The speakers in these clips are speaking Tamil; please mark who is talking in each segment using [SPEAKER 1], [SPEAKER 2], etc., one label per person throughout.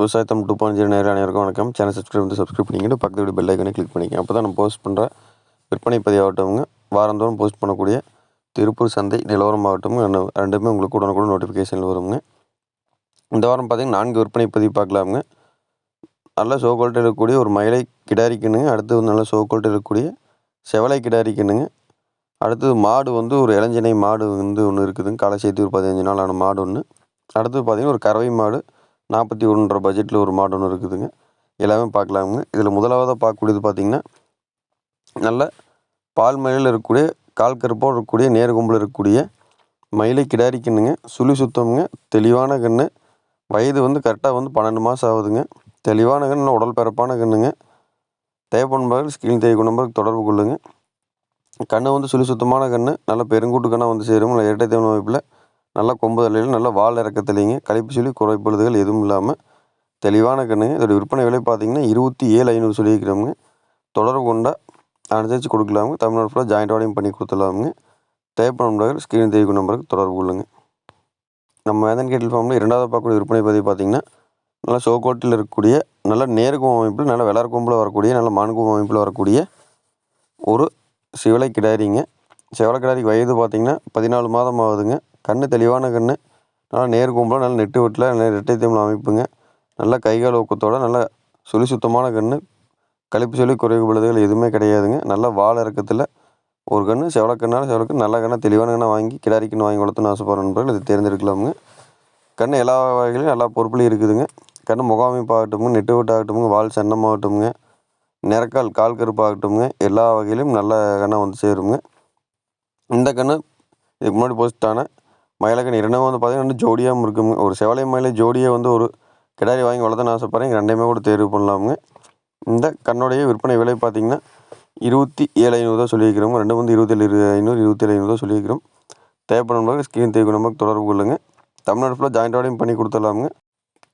[SPEAKER 1] விவசாயத்தம் டூ பாயிண்ட் ஜீரோ நேரம் அனைவருக்கும் வணக்கம். சேனல் சப்ஸ்கிரைப் வந்து சப்ஸ்கிரைப் பண்ணிக்கிட்டு பக்கத்து வீடு பெல் ஐக்கனை கிளிக் பண்ணிக்கங்க. அப்போ தான் நம்ம போஸ்ட் பண்ணுற விற்பனை பதிவாகட்டவங்க வாரந்தோறும் போஸ்ட் பண்ணக்கூடிய திருப்பூர் சந்தை நிலவரம் ஆகட்டும் ரெண்டுமே உங்களுக்கு உடனுக்குடன் நோட்டிஃபிகேஷனில் வருங்க. இந்த வாரம் பார்த்தீங்கன்னா நான்கு விற்பனை பதிவு பார்க்கலாமுங்க. நல்ல சோ குவாலிட்டி இருக்கக்கூடிய ஒரு மயிலை கிடாரிக்கணுங்க அடுத்து வந்து நல்ல சோ குவாலிட்டி இருக்கக்கூடிய செவலை கிடாரிக்கணுங்க அடுத்தது மாடு வந்து ஒரு இளஞ்சினை மாடு வந்து ஒன்று இருக்குதுங்க. களை சேர்த்து ஒரு பதினஞ்சு நாள் ஆன மாடு ஒன்று அடுத்தது பார்த்திங்கன்னா ஒரு கறவை மாடு. நாற்பத்தி ஒன்றரை பட்ஜெட்டில் ஒரு மாடு ஒன்று இருக்குதுங்க. எல்லாமே பார்க்கலாமுங்க. இதில் முதலாவதாக பார்க்கக்கூடியது பார்த்திங்கன்னா நல்ல பால் மயிலில் இருக்கக்கூடிய கால் கருப்போடு இருக்கக்கூடிய நேர்கொம்பில் இருக்கக்கூடிய மயிலை கிடாரி கண்ணுங்க. சுழி சுத்தமுங்க. தெளிவான கன்று வயது வந்து கரெக்டாக வந்து பன்னெண்டு மாதம் ஆகுதுங்க. தெளிவான கன்று உடல் பிறப்பான கண்ணுங்க. தேவைப்படும்பார்கள் ஸ்கிரீன் தேவை நம்பருக்கு தொடர்பு கொள்ளுங்கள் கண்ணு வந்து சுழி சுத்தமான கன்று நல்ல பெருங்கூட்டு கண்ணாக வந்து சேரும். இல்லை இரட்டை தேவன வாய்ப்பில் நல்ல கொம்பு தலையில் நல்லா வால் இறக்கத்துலேங்க கழிப்பு சொல்லி குறைப்பொழுதுகள் எதுவும் இல்லாமல் தெளிவான கண்ணுங்க இதோட விற்பனை விலை பார்த்தீங்கன்னா இருபத்தி ஏழு ஐநூறு சொல்லியிருக்கிறோமுங்க தொடர்பு கொண்டா அனுசரித்து கொடுக்கலாமுங்க. தமிழ்நாடு ஃபுல்லாக ஜாயிண்ட் பண்ணி கொடுத்துடலாமுங்க. தேவைப்படும் நம்பர்கள் ஸ்க்ரீன் தெரிவிக்கும் நம்பருக்கு தொடர்பு கொள்ளுங்க. நம்ம வேதன் கேட்டில் ஃபார்மில் இரண்டாவது பார்க்கக்கூடிய விற்பனை பதிவு பார்த்திங்கன்னா நல்ல சோகோட்டில் இருக்கக்கூடிய நல்ல நேருக்கும் அமைப்பில் நல்ல வெளார் கொம்பில் வரக்கூடிய நல்ல மான்கும் அமைப்பில் வரக்கூடிய ஒரு சிவலை கிடாரிங்க. சிவலை கிடாரிக்கு வயது பார்த்திங்கன்னா பதினாலு மாதம் ஆகுதுங்க. கண் தெளிவான கண் நல்லா நேர் கொம்பில் நல்லா நெட்டு வெட்டில் நல்லா ரெட்டை தமிழ் அமைப்புங்க. நல்ல கைகால் ஊக்கத்தோடு நல்லா சுழி சுத்தமான கண் கழிப்பு சொல்லி குறைவுபடுதல் எதுவுமே கிடையாதுங்க. நல்ல வால் இறக்கத்தில் ஒரு கன்று செவலக்கண்ணால் செவலக்கு நல்ல கண்ணாக தெளிவான கண்ணை வாங்கி கிடாரிக்கண்ணு வாங்கி வளர்த்துன்னு ஆசைப்படுற நண்பர்கள் இது தேர்ந்தெடுக்கலாமுங்க. கண் எல்லா வகையிலும் எல்லா பொறுப்புலையும் இருக்குதுங்க. கண் முகாமைப்பாகட்டுமுங்க நெட்டு வெட்டாகட்டுமுங்க வால் சன்னமாகட்டுமுங்க நிறக்கால் கால் கருப்பாகட்டும்ங்க எல்லா வகையிலும் நல்ல கண்ணாக வந்து சேருங்க. இந்த கன்று இதுக்கு முன்னாடி போஸ்ட்டான மயிலக்கண் இரண்டும் வந்து பார்த்திங்கன்னா ரெண்டு ஜோடியாகவும் இருக்குங்க ஒரு செவலை மயிலை ஜோடியை வந்து ஒரு கிடாரி வாங்கி வளர்த்தன்னு ஆசைப்பட்றேன். ரெண்டையுமே கூட தேர்வு பண்ணலாமுங்க. இந்த கண்ணுடைய விற்பனை விலை பார்த்திங்கன்னா இருபத்தி ஏழு ஐநூறு தான் சொல்லியிருக்கிறோம். ரெண்டு வந்து இருபத்தேழு இரு ஐநூறு இருபத்தேழு ஐநூறு தான் சொல்லியிருக்கிறோம். தேவைப்படும் ஸ்கிரீன் தேவை நமக்கு தொடர்பு கொள்ளுங்க. தமிழ்நாடு ஃபுல்லாக ஜாயிண்டோடையும் பண்ணி கொடுத்துடலாமுங்க.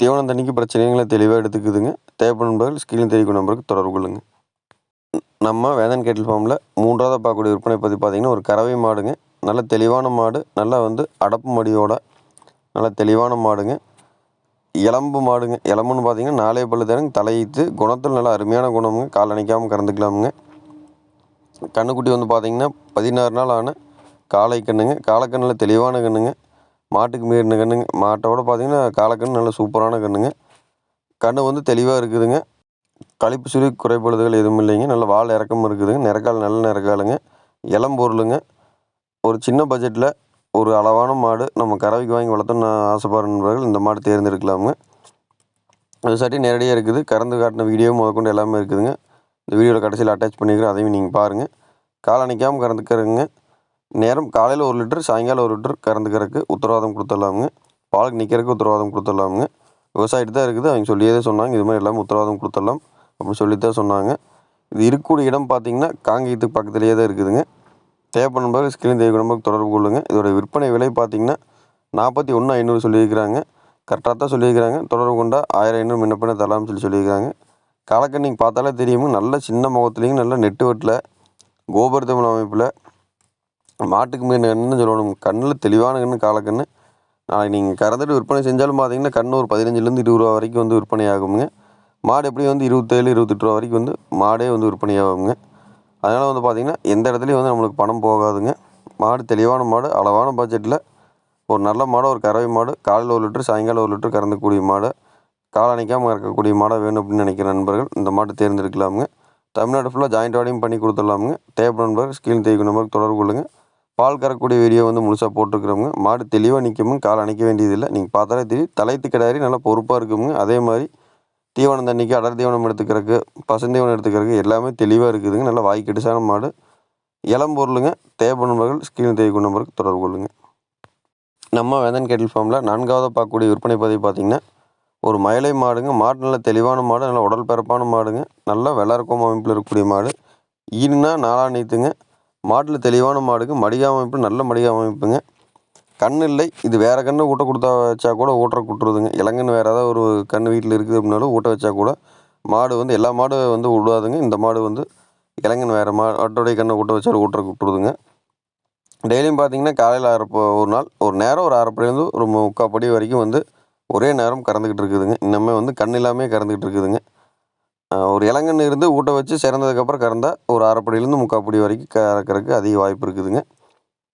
[SPEAKER 1] தீவனம் தண்ணிக்கு பிரச்சனைகளை தெளிவாக எடுத்துக்குதுங்க. தேவைப்படும் ஸ்கிரீன் தெரிவிக்கும் நம்பருக்கு தொடர்பு கொள்ளுங்க. நம்ம வேதன் கேட்டில் ஃபார்மில் மூன்றாவது பார்க்கக்கூடிய விற்பனை பற்றி பார்த்திங்கன்னா ஒரு கறவை மாடுங்க. நல்ல தெளிவான மாடு நல்லா வந்து அடப்பு மடியோட நல்ல தெளிவான மாடுங்க. இளம்பு மாடுங்க. இளம்புன்னு பார்த்தீங்கன்னா நாலே பல்லு தானுங்க தலையிட்டு குணத்தில் நல்லா அருமையான குணமுங்க. கால் அணைக்காமல் கறந்துக்கலாமுங்க. கண்ணுக்குட்டி வந்து பார்த்திங்கன்னா பதினாறு நாள் ஆன காளை கண்ணுங்க. காலக்கண்ணில் தெளிவான கண்ணுங்க. மாட்டுக்கு மீறின கண்ணுங்க. மாட்டோட பார்த்திங்கன்னா காலக்கண்ணு நல்ல சூப்பரான கண்ணுங்க. கண்ணு வந்து தெளிவாக இருக்குதுங்க. கழிப்பு சுழி குறைபாடுகள் எதுவும் இல்லைங்க. நல்ல வால் இறக்கமும் இருக்குதுங்க. நிறக்கால் நல்ல நிறக்காலுங்க. இளம்பொருளுங்க. ஒரு சின்ன பட்ஜெட்டில் ஒரு அளவான மாடு நம்ம கறவைக்கு வாங்கி வளர்த்தோன்னு ஆசைப்படுற நண்பர்கள் இந்த மாடு தேர்ந்தெடுக்கலாமுங்க. அது நேரடியாக இருக்குது. கறந்து காட்டின வீடியோ முதற்கொண்டு எல்லாமே இருக்குதுங்க. இந்த வீடியோவில் கடைசியில் அட்டாச் பண்ணிக்கிறேன். அதையும் நீங்கள் பாருங்கள் கால் அணைக்காமல் கறந்துக்கிறங்க நேரம் காலையில் ஒரு லிட்டர் சாயங்காலம் ஒரு லிட்டர் கறந்துக்கிறதுக்கு உத்தரவாதம் கொடுத்துடலாமுங்க. பாலுக்கு நிற்கிறதுக்கு உத்தரவாதம் கொடுத்துடலாமுங்க. விவசாயிட்டு தான் இருக்குது. அவங்க சொல்லியே தான் சொன்னாங்க. இது மாதிரி எல்லாமே உத்தரவாதம் கொடுத்துடலாம் அப்படின்னு சொல்லி தான் சொன்னாங்க. இது இருக்கக்கூடிய இடம் பார்த்தீங்கன்னா காங்கேயத்துக்கு பக்கத்துலேயே தான் இருக்குதுங்க. தேவைப்படும் நம்பர் ஸ்கிரீன் தேவை நம்பருக்கு தொடர்பு கொள்ளுங்கள் இதோட விற்பனை விலை பார்த்திங்கன்னா நாற்பத்தி ஒன்று ஐநூறு சொல்லியிருக்கிறாங்க. கரெக்டாக தான் சொல்லியிருக்கிறாங்க. தொடர்பு கொண்டா ஆயிரம் ஐநூறு முன்ன தரலாம்னு சொல்லி சொல்லியிருக்காங்க காலக்கண் நீங்கள் பார்த்தாலே தெரியும் நல்ல சின்ன முகத்துலேயும் நல்ல நெட்டு வெட்டில் கோபுர அமைப்பில் மாட்டுக்கு மீன் கண்ணுன்னு சொல்லணும். கண்ணில் தெளிவான கண்ணு காலக்கண்ணு. நாளைக்கு நீங்கள் கறந்துட்டு விற்பனை செஞ்சாலும் பார்த்தீங்கன்னா கண்ணு ஒரு பதினஞ்சுலேருந்து இருபது ரூபா வரைக்கும் வந்து விற்பனை ஆகுங்க மாடு எப்படியும் வந்து இருபத்தேழு இருபத்தெட்டு ரூபா வரைக்கும் வந்து மாடே வந்து விற்பனை ஆகுங்க அதனால் வந்து பார்த்திங்கன்னா எந்த இடத்துலையும் வந்து நம்மளுக்கு பணம் போகாதுங்க. மாடு தெளிவான மாடு அளவான பட்ஜெட்டில் ஒரு நல்ல மாடு ஒரு கறவை மாடு காலையில் ஒரு லிட்டர் சாயங்காலம் ஒரு லிட்டர் கறந்தக்கூடிய மாடு கால் அணைக்காமல் இருக்கக்கூடிய மாடாக வேணும் அப்படின்னு நினைக்கிற நண்பர்கள் இந்த மாட்டை தேர்ந்தெடுக்கலாமுங்க. தமிழ்நாடு ஃபுல்லாக ஜாயிண்ட் வாடையும் பண்ணி கொடுத்துடலாமுங்க. டேப் நண்பர்கள் ஸ்கீல் தேய்க்கும் நம்பருக்கு தொடர்பு கொள்ளுங்கள் பால் கறக்கூடிய வீடியோ வந்து முழுசாக போட்டுருக்குறவங்க மாடு தெளிவாக நிற்குமுங்க கால் அணைக்க வேண்டியதில்லை. நீங்கள் பார்த்தாலே தெரியும். தலைத்து கிடாரி நல்லா பொறுப்பாக இருக்குமுங்க. அதே மாதிரி தீவனம் தண்ணிக்கு அடர் தீவனம் எடுத்துக்கிறதுக்கு பசுந்தீவனம் எடுத்துக்கிறதுக்கு எல்லாமே தெளிவாக இருக்குதுங்க. நல்ல வாய் மாடு. இளம் பொருளுங்க. தேவைப்படுபவர்கள் ஸ்கிரீன் தேவைக்கும் நம்பருக்கு தொடர்பு கொள்ளுங்க. நம்ம வேதன் கேட்டில் ஃபார்மில் நான்காவது பார்க்கக்கூடிய விற்பனை பதிவு பார்த்திங்கன்னா ஒரு மயிலை மாடுங்க. மாடு நல்ல தெளிவான மாடு நல்ல உடல் பிறப்பான மாடுங்க. நல்லா வெள்ளரக்கம் அமைப்பில் இருக்கக்கூடிய மாடு. ஈனுனா நாலா நீத்துங்க. மாட்டில் தெளிவான மாடுங்க மடிகா அமைப்பு நல்ல மடிகா அமைப்புங்க. கண் இல்லை. இது வேறு கன்று ஊட்ட கொடுத்தா வச்சா கூட ஊட்ட கொடுத்துருதுங்க இளங்கன்று வேறு ஏதாவது ஒரு கன்று வீட்டில் இருக்குது அப்படின்னாலும் ஊட்ட வச்சா கூட மாடு வந்து எல்லா மாடு வந்து விடாதுங்க. இந்த மாடு வந்து இளங்கன் வேறு மாட்டோடைய கண்ணை ஊட்ட வச்சாலும் ஊட்ட விட்டுருதுங்க டெய்லியும் பார்த்தீங்கன்னா காலையில் அரைப்போ ஒரு நாள் ஒரு நேரம் ஒரு அரைப்படிலேருந்து ஒரு முக்கால் படி வரைக்கும் வந்து ஒரே நேரம் கறந்துக்கிட்டு இருக்குதுங்க. இன்னுமே வந்து கண் இல்லாமல் கறந்துக்கிட்டு இருக்குதுங்க. ஒரு இளங்கன்று இருந்து ஊட்ட வச்சு சிறந்ததுக்கப்புறம் கறந்தால் ஒரு அரைப்படியிலேருந்து முக்கால் படி வரைக்கும் கறக்கிறதுக்கு அதிக வாய்ப்பு இருக்குதுங்க.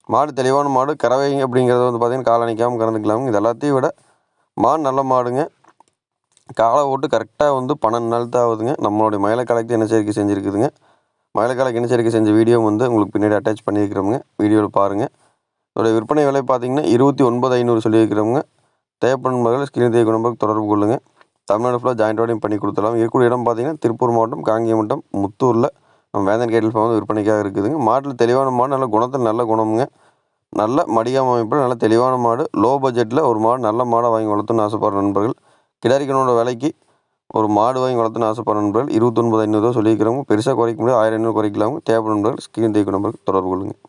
[SPEAKER 1] மாடு தெளிவான மாடு கறவைங்க அப்படிங்கிறது வந்து பார்த்திங்கன்னா காலை நிற்காமல் கறந்துக்கலாமுங்க. இது எல்லாத்தையும் விட மாடு நல்ல மாடுங்க. காலை ஓட்டு கரெக்டாக வந்து பன்னெண்டு நாள் தான் ஆகுதுங்க. நம்மளுடைய மயிலக்காலைக்கு இனச்சேர்க்கை செஞ்சுருக்குதுங்க. மயிலக்காலைக்கு இனச்சேர்க்கை செஞ்ச வீடியோ வந்து உங்களுக்கு பின்னாடி அட்டாச் பண்ணியிருக்கிறோமுங்க. வீடியோவில் பாருங்கள் இதோடைய விற்பனை விலை பார்த்தீங்கன்னா இருபத்தி ஒன்பது ஐநூறு சொல்லியிருக்கிறவங்க தேவைப்படும் மகள் ஸ்கிரீன் தேவை நம்பருக்கு தொடர்பு கொள்ளுங்கள் தமிழ்நாடு ஃபுல்லாக ஜாயிண்டோடையும் பண்ணி கொடுத்துடலாம். இருக்கக்கூடிய இடம் பார்த்திங்கன்னா திருப்பூர் மாவட்டம் காங்கேயமட்டம் முத்தூரில். வேந்தன் கேட்டில் ஃபார்ம் வந்து விற்பனைக்காக இருக்குதுங்க. மாட்டில் தெளிவான மாடு நல்ல குணத்தில் நல்ல குணமுங்க. நல்ல மடிகாம அமைப்பில் நல்ல தெளிவான மாடு. லோ பட்ஜெட்டில் ஒரு மாடு நல்ல மாடை வாங்கி வளர்த்துன்னு ஆசைப்படுற நண்பர்கள். கிடாரிக்கனோட விலைக்கு ஒரு மாடு வாங்கி வளர்த்துன்னு ஆசைப்படுற நண்பர்கள். இருபத்தொன்பது ஐநூறுரூவா சொல்லியிருக்கிறவங்க. பெருசாக குறைக்க முடியாது. ஆயிரம் ஐநூறு குறைக்கலாங்க. தேவைப்படும் நண்பர்கள் ஸ்கிரீன் தேவை நம்பருக்கு தொடர்பு கொள்ளுங்கள்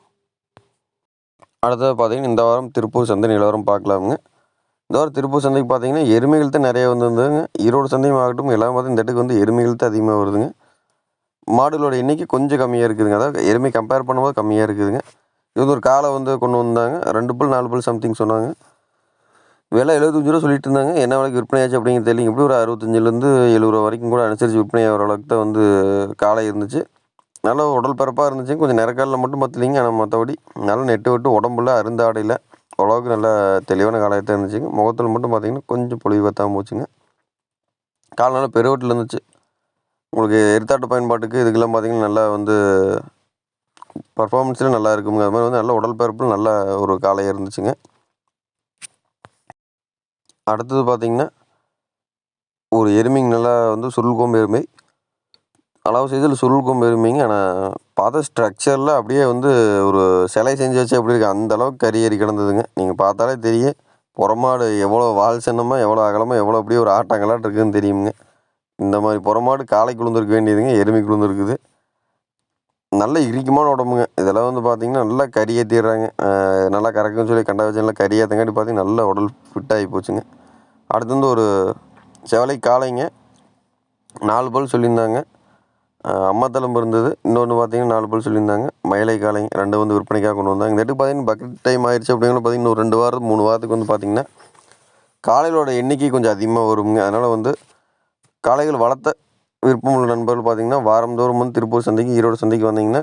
[SPEAKER 1] அடுத்தது பார்த்தீங்கன்னா இந்த வாரம் திருப்பூர் சந்தை நிலவரம் பார்க்கலாமுங்க. இந்த வாரம் திருப்பூர் சந்தைக்கு பார்த்தீங்கன்னா எருமைகள் தான் நிறைய வந்துருந்துங்க ஈரோடு சந்தையும் ஆகட்டும் எல்லாம் பார்த்தீங்கன்னா இந்த இடத்துக்கு வந்து எருமைகள் தான் அதிகமாக வருதுங்க. மாடுகளோட எண்ணிக்கை கொஞ்சம் கம்மியாக இருக்குதுங்க. அதாவது எருமை கம்பேர் பண்ணும்போது கம்மியாக இருக்குதுங்க. இது வந்து ஒரு காலை வந்து கொண்டு வந்தாங்க. ரெண்டு புல் நாலு புல் சம்திங் சொன்னாங்க. விலை எழுபத்தஞ்சு ரூபா சொல்லிட்டு இருந்தாங்க. என்ன விலைக்கு விற்பனை ஆச்சு அப்படிங்கிறது தெரியல இப்படி ஒரு அறுபத்தஞ்சிலேருந்து எழுபது ரூபா வரைக்கும் கூட அனுசரித்து விற்பனை ஆகிற அளவுக்கு தான் வந்து காலை இருந்துச்சு. நல்ல உடல் பரப்பாக இருந்துச்சு கொஞ்சம் நிறக்காலில் மட்டும் பத்தலைங்க ஆனால் மற்றபடி நல்லா நெட்டு விட்டு உடம்புல அருந்தாடையில் அவ்வளோவுக்கு நல்ல தெளிவான காலையத்தான் இருந்துச்சுங்க. முகத்தில் மட்டும் பார்த்தீங்கன்னா கொஞ்சம் பொழிவு பத்தாமல் போச்சுங்க. கால் நல்லா பெருவட்டில் இருந்துச்சு. உங்களுக்கு எரித்தாட்டு பயன்பாட்டுக்கு இதுக்கெல்லாம் பார்த்தீங்கன்னா நல்லா வந்து பர்ஃபார்மன்ஸில் நல்லா இருக்குங்க அது மாதிரி வந்து நல்ல உடல் பரப்பில் நல்ல ஒரு காலையாக இருந்துச்சுங்க. அடுத்தது பார்த்தீங்கன்னா ஒரு எருமைங்க நல்லா வந்து சுருள் கொம்பு எருமை. அளவு சைஸில் சுருள் கொம்பு எருமைங்க ஆனால் பார்த்த ஸ்ட்ரக்சரில் அப்படியே வந்து ஒரு சிலை செஞ்சு வச்சு அப்படி இருக்கு அந்த அளவுக்கு கறி ஏறி கிடந்ததுங்க. நீங்கள் பார்த்தாலே தெரியும் புறமாடு எவ்வளோ வால் சின்னமாக எவ்வளோ அகலமாக எவ்வளோ அப்படியே ஒரு ஆட்டாங்கலாட்டு இருக்குதுன்னு தெரியுங்க இந்த மாதிரி புறமாடு காலை குளிர்ந்துருக்க வேண்டியதுங்க எருமை குளுந்துருக்குது நல்ல இறுக்கமான உடம்புங்க. இதெல்லாம் வந்து பார்த்தீங்கன்னா நல்லா கறி ஏற்றிடுறாங்க நல்லா கறக்குன்னு சொல்லி கண்டா வச்சு நல்லா கறி ஏற்றங்காட்டி பார்த்தீங்கன்னா நல்ல உடல் ஃபிட்டாகி போச்சுங்க. அடுத்து வந்து ஒரு செவலை காளைங்க. நாலு பல் சொல்லியிருந்தாங்க. அஹ் இருந்தது. இன்னொன்று பார்த்தீங்கன்னா நாலு பல் சொல்லியிருந்தாங்க. மயிலை காலைங்க ரெண்டு வந்து விற்பனைக்காக கொண்டு வந்தாங்க. இந்த இடத்துக்கு பார்த்தீங்கன்னா பக்கெட் டைம் ஆயிடுச்சு அப்படிங்கிற பார்த்தீங்கன்னா ஒரு ரெண்டு வாரம் மூணு வாரத்துக்கு வந்து பார்த்திங்கன்னா காலையிலோட எண்ணிக்கை கொஞ்சம் அதிகமாக வருங்க. அதனால் வந்து காளைகள் வளர்த்த விருப்பமுள்ள நண்பர்கள் பார்த்தீங்கன்னா வாரந்தோறும் வந்து திருப்பூர் சந்தைக்கு ஈரோடு சந்தைக்கு வந்தீங்கன்னா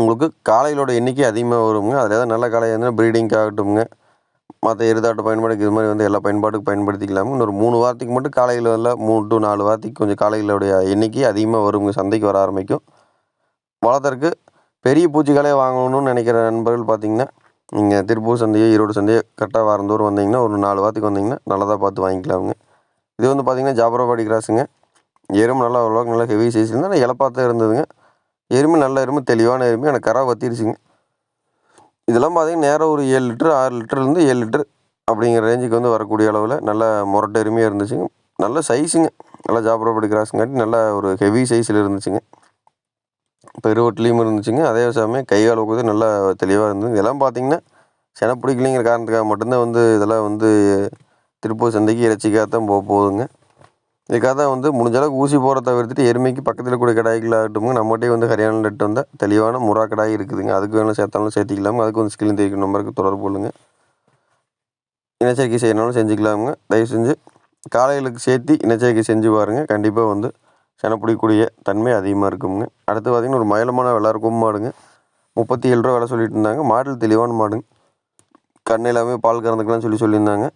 [SPEAKER 1] உங்களுக்கு காளைகளோட எண்ணிக்கை அதிகமாக வருங்க. அதில் ஏதாவது நல்ல காளை இருந்தால் ப்ரீடிங்க்கு ஆகட்டும்ங்க மற்ற எருதாட்ட பயன்பாடுக்கு இது மாதிரி வந்து எல்லா பயன்பாட்டுக்கும் பயன்படுத்திக்கலாம் இன்னொரு மூணு வாரத்துக்கு மட்டும் காளைகள் எல்லாம் மூணு டு நாலு வாரத்துக்கு கொஞ்சம் காளைகளுடைய எண்ணிக்கை அதிகமாக வருங்க. சந்தைக்கு வர ஆரம்பிக்கும். வளர்த்தற்கு பெரிய பூச்சிக்காலையை வாங்கணும்னு நினைக்கிற நண்பர்கள் பார்த்தீங்கன்னா நீங்கள் திருப்பூர் சந்தையோ ஈரோடு சந்தையோ கரெக்டாக வாரந்தோறும் வந்தீங்கன்னா ஒரு நாலு வாரத்துக்கு வந்தீங்கன்னா நல்லதாக பார்த்து வாங்கிக்கலாமுங்க. இது வந்து பார்த்திங்கன்னா ஜாபராபாடி கிராஸுங்க. எருமை நல்லா ஓரளவுக்கு நல்லா ஹெவி சைஸ் இருந்தால் ஆனால் இலப்பாத்தான் இருந்ததுங்க. எருமை நல்ல எருமை தெளிவான எறும்பு எனக்கு கரா வத்திருச்சுங்க இதெல்லாம் பார்த்தீங்கன்னா நேரம் ஒரு ஏழு லிட்டர் ஆறு லிட்டர்லேருந்து ஏழு லிட்டர் அப்படிங்கிற ரேஞ்சுக்கு வந்து வரக்கூடிய அளவில் நல்ல முரட்டை எருமையாக இருந்துச்சுங்க. நல்ல சைஸுங்க நல்லா ஜாபராபாடி கிராஸுங்காட்டி நல்ல ஒரு ஹெவி சைஸில் இருந்துச்சுங்க. பெருவட்டிலையும் இருந்துச்சுங்க. அதே சமயம் கை கால் நல்லா தெளிவாக இருந்தது. இதெல்லாம் பார்த்திங்கன்னா சென பிடிக்கலைங்கிற காரணத்துக்காக மட்டும்தான் வந்து இதெல்லாம் வந்து திருப்பூர் சந்தைக்கு இறைச்சிக்காக தான் போக போகுதுங்க. இதுக்காக தான் வந்து முடிஞ்சளவுக்கு ஊசி போகிற தவிர்த்துட்டு எருமைக்கு பக்கத்தில் கூட கடாய்கள் நம்மகிட்டே வந்து ஹரியானா நெட் வந்தால் தெளிவான முறா கடாய் இருக்குதுங்க. அதுக்கு வேணாலும் சேர்த்தாலும் சேர்த்திக்கலாமுங்க. அதுக்கு வந்து ஸ்கிரீன் தெரிவிக்கும் நம்பருக்கு தொடர்பு கொள்ளுங்க. இனச்சரிக்கை செய்யணும்னாலும் செஞ்சுக்கலாமுங்க. தயவு செஞ்சு காளைகளுக்கு சேர்த்து இனச்சரிக்கை செஞ்சு பாருங்கள் கண்டிப்பாக வந்து செனப்பிடிக்கூடிய தன்மை அதிகமாக இருக்குங்க. அடுத்து பார்த்திங்கன்னா ஒரு மயிலமான வெள்ளாறு மாடுங்க. முப்பத்தி ஏழு ரூபா விலை சொல்லிட்டு இருந்தாங்க. மாடல் தெளிவான மாடுங்க. கண்ணு எல்லாமே பால் கறந்துக்கலாம்னு சொல்லி சொல்லியிருந்தாங்க.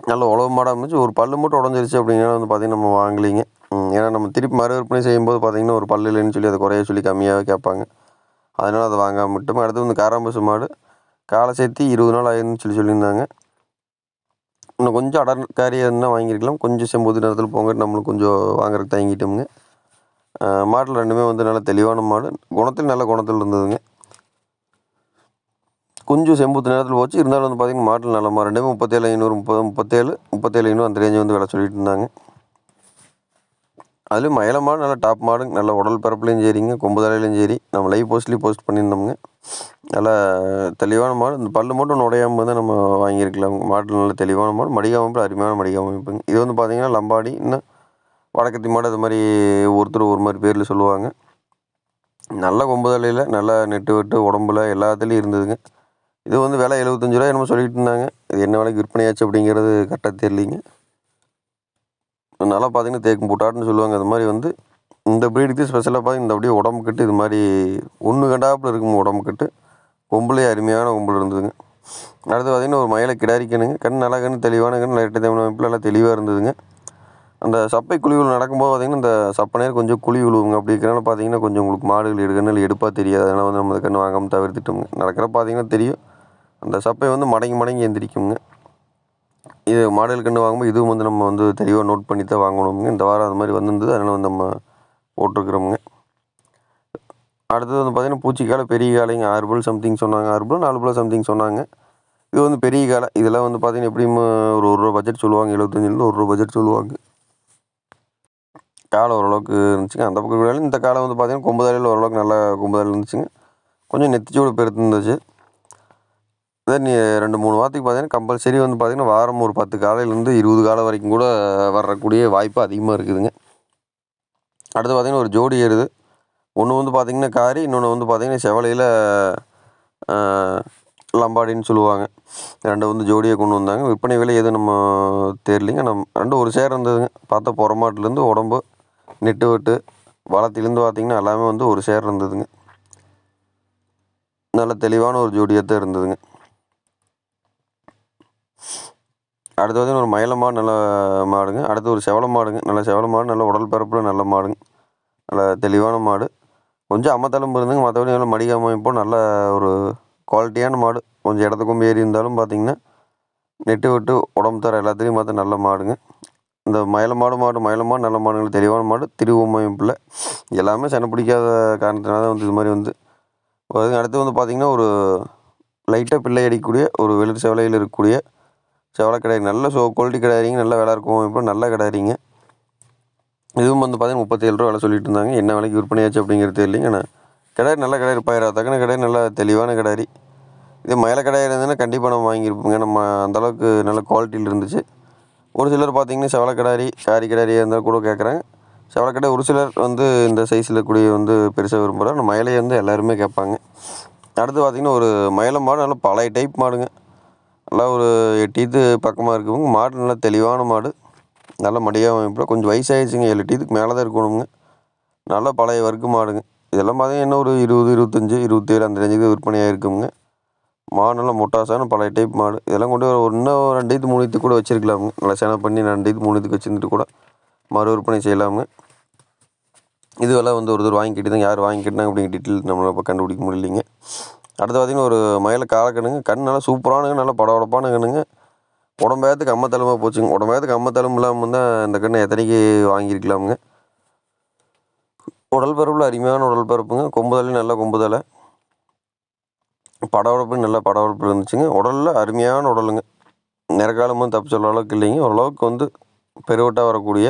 [SPEAKER 1] நல்ல உழவு மாடாக இருந்துச்சு. ஒரு பல்லு மட்டும் உடஞ்சிருச்சு அப்படிங்கிறத வந்து பார்த்திங்கன்னா நம்ம வாங்கலிங்க. ஏன்னா நம்ம திருப்பி மறு விற்பனை செய்யும்போது பார்த்திங்கன்னா ஒரு பல்லு இல்லைன்னு சொல்லி அதை குறைய சொல்லி கம்மியாகவே கேட்பாங்க. அதனால் அதை வாங்காமல் விட்டோம். அடுத்து வந்து காராம்பசு மாடு. காலை சேர்த்து இருபது நாள் ஆயிருன்னு சொல்லி சொல்லியிருந்தாங்க. இன்னும் கொஞ்சம் அடற்காரியாக இருந்தால் வாங்கியிருக்கலாம். கொஞ்சம் செம்புது நேரத்தில் போங்க. நம்மளும் கொஞ்சம் வாங்குறதுக்கு தயங்கிட்டோமுங்க. மாட்டில் ரெண்டுமே வந்து நல்ல தெளிவான மாடு. குணத்தில் நல்ல குணத்தில் இருந்ததுங்க. கொஞ்சம் செம்புத்து நேரத்தில் போச்சு. இருந்தாலும் வந்து பார்த்திங்கன்னா மாடல் நல்ல ரெண்டுமே முப்பத்தேழு ஐநூறு முப்பது முப்பத்தேழு முப்பத்தேழு ஐநூறு அந்த ரேஞ்சு வந்து விலை சொல்லிட்டு இருந்தாங்க அதுலேயும் மயில மாடு நல்ல டாப் மாடு நல்ல உடல் பரப்புலையும் சரிங்க கொம்பு தலையிலையும் சரி. நம்ம லைவ் போஸ்ட்லேயும் போஸ்ட் பண்ணியிருந்தோம்ங்க. நல்லா தெளிவான மாடு. இந்த பல்லு மட்டும் உடையாமல் தான் நம்ம வாங்கியிருக்கலாம். மாட்டில் நல்ல தெளிவான மாடு. மடிகாமப்பு அருமையான மடிகாமப்புங்க இது வந்து பார்த்திங்கன்னா லம்பாடி இன்னும் வடக்கத்தி மாடு அது மாதிரி ஒருத்தர் ஒரு மாதிரி பேரில் சொல்லுவாங்க. நல்ல கொம்பு தலையில் நல்லா நெட்டு வெட்டு உடம்புல எல்லாத்துலேயும் இருந்ததுங்க. இது வந்து விலை எழுபத்தஞ்சு ரூபா என்னமோ சொல்லிட்டு இருந்தாங்க. இது என்ன விலைக்கு விற்பனையாச்சு அப்படிங்கிறது கரெக்டாக தெரியலிங்க. நல்லா பார்த்தீங்கன்னா தேக்கும் புட்டாட்டுன்னு சொல்லுவாங்க. அது மாதிரி வந்து இந்த ப்ரீடுக்கு ஸ்பெஷலாக பார்த்தீங்கன்னா இந்த அப்படியே உடம்பு கட்டு இது மாதிரி ஒன்று கண்டாப்பில் இருக்கும் உடம்பு கட்டு. கொம்புலேயே அருமையான கொம்புல இருந்ததுங்க. அடுத்து பார்த்தீங்கன்னா ஒரு மயிலை கிடாரிக்கணுங்க. கண் நல்லா கண் தெளிவான கண் லைட்டு தேவையான அமைப்பில் நல்லா தெளிவாக இருந்ததுங்க. அந்த சப்பை குழி விழு நடக்கும்போது பார்த்தீங்கன்னா இந்த சப்பை நேரம் கொஞ்சம் குழி விழுவுங்க அப்படி இருக்கிறனால பார்த்தீங்கன்னா கொஞ்சம் உங்களுக்கு மாடுகள் எடுக்கணும் எடுப்பாக தெரியாது. அதனால் வந்து நம்ம கண் வாங்காமல் தவிர்த்துட்டோங்க நடக்கிற பார்த்தீங்கன்னா தெரியும். அந்த சப்பை வந்து மடங்கி மடங்கி எந்திரிக்குங்க இது மாடல் கன்று வாங்கும்போது இதுவும் வந்து நம்ம வந்து தெளிவாக நோட் பண்ணி தான் வாங்கணுங்க இந்த வாரம் அது மாதிரி வந்திருந்தது அதனால் வந்து நம்ம போட்டிருக்கிறோமுங்க. அடுத்தது வந்து பார்த்திங்கன்னா பூச்சிக்காலை பெரிய காலைங்க ஆறு பல் சம்திங் சொன்னாங்க. ஆறு பல் நாலு பல் சம்திங் சொன்னாங்க. இது வந்து பெரிய காலை இதெல்லாம் வந்து பார்த்திங்கன்னா எப்படியும் ஒரு ஒரு ரூபா பட்ஜெட் சொல்லுவாங்க. எழுபத்தஞ்சிலேருந்து ஒரு ரூபா பட்ஜெட் சொல்லுவாங்க. காலை ஓரளவுக்கு இருந்துச்சுங்க. அந்த பக்கம் இந்த காலை வந்து பார்த்திங்கன்னா கொம்புதாரியில் ஓரளவுக்கு நல்லா கொம்புதாரியில் இருந்துச்சுங்க. கொஞ்சம் நெத்திச்சோடு பெருத்து இருந்துச்சு. அதான் நீ ரெண்டு மூணு வாரத்துக்கு பார்த்தீங்கன்னா கம்பல்சரி வந்து பார்த்தீங்கன்னா வாரம் ஒரு பத்து காலையிலேருந்து இருபது காலை வரைக்கும் கூட வரக்கூடிய வாய்ப்பு அதிகமாக இருக்குதுங்க. அடுத்து பார்த்திங்கன்னா ஒரு ஜோடி ஏறுது. ஒன்று வந்து பார்த்திங்கன்னா காரி இன்னொன்று வந்து பார்த்திங்கன்னா செவலையில் லம்பாடின்னு சொல்லுவாங்க. ரெண்டு வந்து ஜோடியை கொண்டு வந்தாங்க. விற்பனை விலை எதுவும் நம்ம தெரியலிங்க. நம்ம ரெண்டும் ஒரு சேர் இருந்ததுங்க. பார்த்தா புறமாட்டிலேருந்து உடம்பு நெட்டு வெட்டு வளத்திலேருந்து பார்த்திங்கன்னா எல்லாமே வந்து ஒரு சேர் இருந்ததுங்க. நல்ல தெளிவான ஒரு ஜோடியாக தான் இருந்ததுங்க. அடுத்து வந்து ஒரு மயில மாடு நல்ல மாடுங்க. அடுத்து ஒரு செவல மாடுங்க. நல்ல செவல மாடு நல்ல உடல் பரப்பில் நல்ல மாடுங்க. நல்ல தெளிவான மாடு. கொஞ்சம் அம்மத்தளம்பு இருந்துங்க. மற்றபடி நல்ல மடிக அமைப்போ நல்ல ஒரு குவாலிட்டியான மாடு. கொஞ்சம் இடத்துக்கும் ஏறி இருந்தாலும் பார்த்தீங்கன்னா நெட்டு விட்டு உடம்பு தர எல்லாத்துலேயும் பார்த்தா நல்ல மாடுங்க. இந்த மயில மாடு மாடு மயில மாடு நல்ல மாடுகள் தெளிவான மாடு. திருவமைப்பில் எல்லாமே சென பிடிக்காத காரணத்தினால தான் வந்து இது மாதிரி வந்து வருதுங்க. அடுத்து வந்து பார்த்திங்கன்னா ஒரு லைட்டாக பிள்ளை அடிக்கக்கூடிய ஒரு வெளிர் செவலையில் இருக்கக்கூடிய செவலை கிடையாது நல்ல ஸோ குவாலிட்டி கிடையாதுங்க நல்ல விலை இருக்கும். இப்போ நல்ல கிடையாதுங்க இதுவும் வந்து பார்த்தீங்கன்னா முப்பத்தேழு ரூபா விலை சொல்லிட்டு இருந்தாங்க என்ன விலைக்கு விற்பனையாச்சு அப்படிங்கிறது இல்லைங்க ஆனால் கிடாரி நல்ல கிடாரி பயிரா தக்கன கிடாரி நல்ல தெளிவான கிடாரி. இதே மயில கிடாரி இருந்ததுன்னா கண்டிப்பாக நம்ம வாங்கியிருப்போங்க. நம்ம அந்தளவுக்கு நல்ல குவாலிட்டியில் இருந்துச்சு. ஒரு சிலர் பார்த்திங்கன்னா செவலை கிடாரி காரி கிடாரியாக இருந்தால் கூட கேட்குறாங்க செவலை கிடாரி ஒரு சிலர் வந்து இந்த சைஸில் கூடிய வந்து பெருசாக விரும்புகிறாங்க ஆனால் மயிலையை வந்து எல்லாருமே கேட்பாங்க. அடுத்து பார்த்திங்கன்னா ஒரு மயில மாடு நல்ல பழைய டைப் மாடுங்க. நல்லா ஒரு எட்டு பக்கமாக இருக்குங்க. மாடு நல்லா தெளிவான மாடு. நல்ல மடியாக அமைப்பில். கொஞ்சம் வயசாகிடுச்சுங்க ஏழு எட்டு மேலே தான் இருக்கணுங்க. நல்ல பழைய வர்க்கு மாடுங்க. இதெல்லாம் பார்த்தீங்கன்னா என்ன ஒரு இருபது இருபத்தஞ்சி இருபத்தேழு அந்த ரேஞ்சுக்கு விற்பனையாக இருக்குங்க மாடு நல்லா முட்டாசான பழைய டைப் மாடு. இதெல்லாம் கொண்டு ஒரு இன்னும் ரெண்டு இது மூணு இது கூட வச்சுருக்கலாமுங்க. நல்லா சேனை பண்ணி ரெண்டு இது மூணு இதுக்கு வச்சுருந்துட்டு கூட மறு விற்பனை செய்யலாமுங்க. இதுவெல்லாம் வந்து ஒருத்தர் வாங்கிக்கிட்டு தான் யார் வாங்கிக்கிட்டாங்க அப்படிங்கிற டீட்டெயில் நம்மளால் இப்போ கண்டுபிடிக்க முடியலைங்க. அடுத்து பார்த்திங்கன்னா ஒரு மயில காலக்கணுங்க கண் நல்லா சூப்பரானுங்க நல்லா பட கண்ணுங்க. உடம்பேத்துக்கு அம்மத்தளமாக போச்சுங்க. உடம்பேத்துக்கு அம்மத்தளம் இல்லாமல் தான் இந்த கண்ணை எத்தனைக்கு வாங்கியிருக்கலாமுங்க? உடல் பரப்பில் அருமையான உடல் பரப்புங்க. கொம்புதலையும் நல்ல கொம்புதலை படவடப்பு நல்ல படவடப்பு இருந்துச்சுங்க. உடலில் அருமையான உடலுங்க. நிறக்காலமும் தப்பு சொல்கிற அளவுக்கு இல்லைங்க. ஓரளவுக்கு வந்து பெருவட்டாக வரக்கூடிய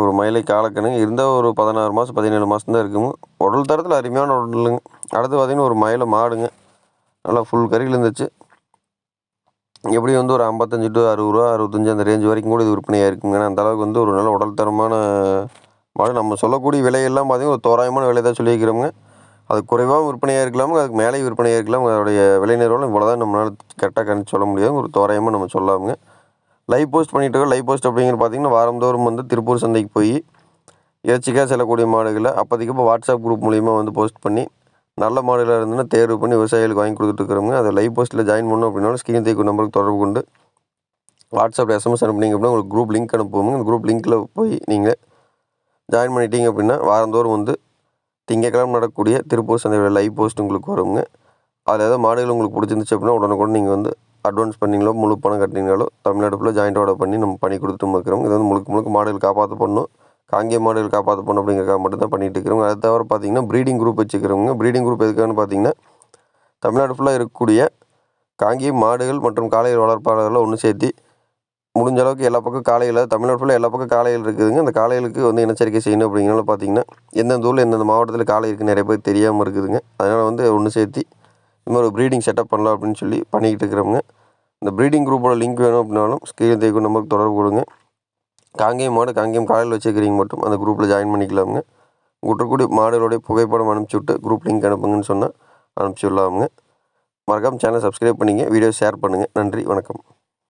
[SPEAKER 1] ஒரு மயிலை காலக்கணுங்க இருந்தால் ஒரு பதினாறு மாதம் பதினேழு மாதம் தான் இருக்குங்க. உடல் தரத்தில் அருமையான உடலுங்க. அடுத்து பார்த்திங்கன்னா ஒரு மயில மாடுங்க. நல்லா ஃபுல் கறியில் இருந்துச்சு. எப்படி வந்து ஒரு ஐம்பத்தஞ்சு டு அறுபது ரூபா அறுபத்தஞ்சு அந்த ரேஞ்ச் வரைக்கும் கூட இது விற்பனையாக இருக்குங்க. ஏன்னா அந்த அளவுக்கு வந்து ஒரு நல்ல உடல் தரமான மாடு. நம்ம சொல்லக்கூடிய விலையெல்லாம் பார்த்திங்கன்னா ஒரு தோராயமான விலை தான் சொல்லியிருக்கிறோங்க அது குறைவாகவும் விற்பனையாக இருக்கலாமுங்க. அதுக்கு மேலேயும் விற்பனையாக இருக்கலாம் அதோடைய விலை நிறுவனம் இவ்வளோ தான் நம்மளால் கரெக்டாக கணிச்சு சொல்ல முடியாது. ஒரு தோராயமாக நம்ம சொல்லாமுங்க லைவ் போஸ்ட் பண்ணிகிட்டு இருக்கோம். லைவ் போஸ்ட் அப்படிங்கிற பார்த்தீங்கன்னா வாரந்தோறும் வந்து திருப்பூர் சந்தைக்கு போய் இறைச்சிக்காக செல்லக்கூடிய மாடுகளை அப்போதைக்கு இப்போ வாட்ஸ்அப் குரூப் மூலிமா வந்து போஸ்ட் பண்ணி நல்ல மாடுகளாக இருந்ததுன்னா தேர்வு பண்ணி விவசாயிகளுக்கு வாங்கி கொடுத்துட்ருக்குறோங்க அதை லைவ் போஸ்ட்டில் ஜாயின் பண்ணணும் அப்படின்னாலும் ஸ்கிரீன் தேக்கு நம்பருக்கு தொடர்பு கொண்டு வாட்ஸ்அப்பில் எஸ்எம்எஸ் அனுப்புனீங்க அப்படின்னா உங்களுக்கு குரூப் லிங்க் அனுப்புவோம் அந்த குரூப் லிங்க்கில் போய் நீங்கள் ஜாயின் பண்ணிட்டீங்க அப்படின்னா வாரந்தோறும் வந்து திங்கக்கிழமை நடக்கக்கூடிய திருப்பூர் சந்தையோட லைவ் போஸ்ட் உங்களுக்கு வருங்க. அதில் ஏதாவது மாடுகள் உங்களுக்கு பிடிச்சிருந்துச்சு அப்படின்னா உடனுக்குடன் நீங்கள் வந்து அட்வான்ஸ் பண்ணீங்களோ முழு பணம் கட்டினீங்களோ தமிழ்நாடு ஃபுல்லாக ஜாயிண்ட் ஆர்டர் பண்ணி நம்ம பண்ணி கொடுத்துட்டு இருக்கிறோம் இது வந்து முழுக்க முழுக்க மாடுகள் காப்பாற்ற பண்ணணும் காங்கே மாடுகள் காப்பாற்ற பண்ணணும் அப்படிங்கிறக்காக மட்டும் தான் பண்ணிட்டு இருக்கிறோங்க அது தவிர பார்த்தீங்கன்னா ப்ரீடிங் குரூப் வச்சுக்கிறவங்க ப்ரீடிங் குரூப் எதுக்கான்னு பார்த்தீங்கன்னா தமிழ்நாடு ஃபுல்லாக இருக்கக்கூடிய காங்கேய மாடுகள் மற்றும் காளைகள் வளர்ப்பாளர்களை ஒன்று சேர்த்து முடிஞ்ச அளவுக்கு எல்லா பக்கம் காளைகள் தமிழ்நாடு ஃபுல்லாக எல்லா பக்கம் காளைகள் இருக்குதுங்க. அந்த காளைகளுக்கு வந்து இனச்சரிக்கை செய்யணும் அப்படிங்கிறனால பார்த்தீங்கன்னா எந்தெந்த ஊரில் எந்தெந்த மாவட்டத்தில் காளை இருக்குது நிறைய பேர் தெரியாமல் இருக்குதுங்க. அதனால் வந்து ஒன்று சேர்த்து இந்த மாதிரி ஒரு ப்ரீடிங் செட்டப் பண்ணலாம் அப்படின்னு சொல்லி பண்ணிக்கிட்டு இருக்கிறவங்க. இந்த ப்ரீடிங் குரூப்போட லிங்க் வேணும் அப்படின்னாலும் ஸ்க்ரீன் தேக்கும் நம்பருக்கு தொடர்பு கொடுங்க. காங்கேயம் மாடு காங்கேயம் காலையில் வச்சுக்கிறீங்க மட்டும். அந்த குரூப்பில் ஜாயின் பண்ணிக்கலாமுங்க. குற்றக்குடி மாடுகளுடைய புகைப்படம் அனுப்பிச்சி விட்டு குரூப் லிங்க் அனுப்புங்கன்னு சொன்னால் அனுப்பிச்சி விடலாமுங்க. மறக்காமல் சேனல் சப்ஸ்கிரைப் பண்ணிங்க வீடியோ ஷேர் பண்ணுங்கள் நன்றி வணக்கம்.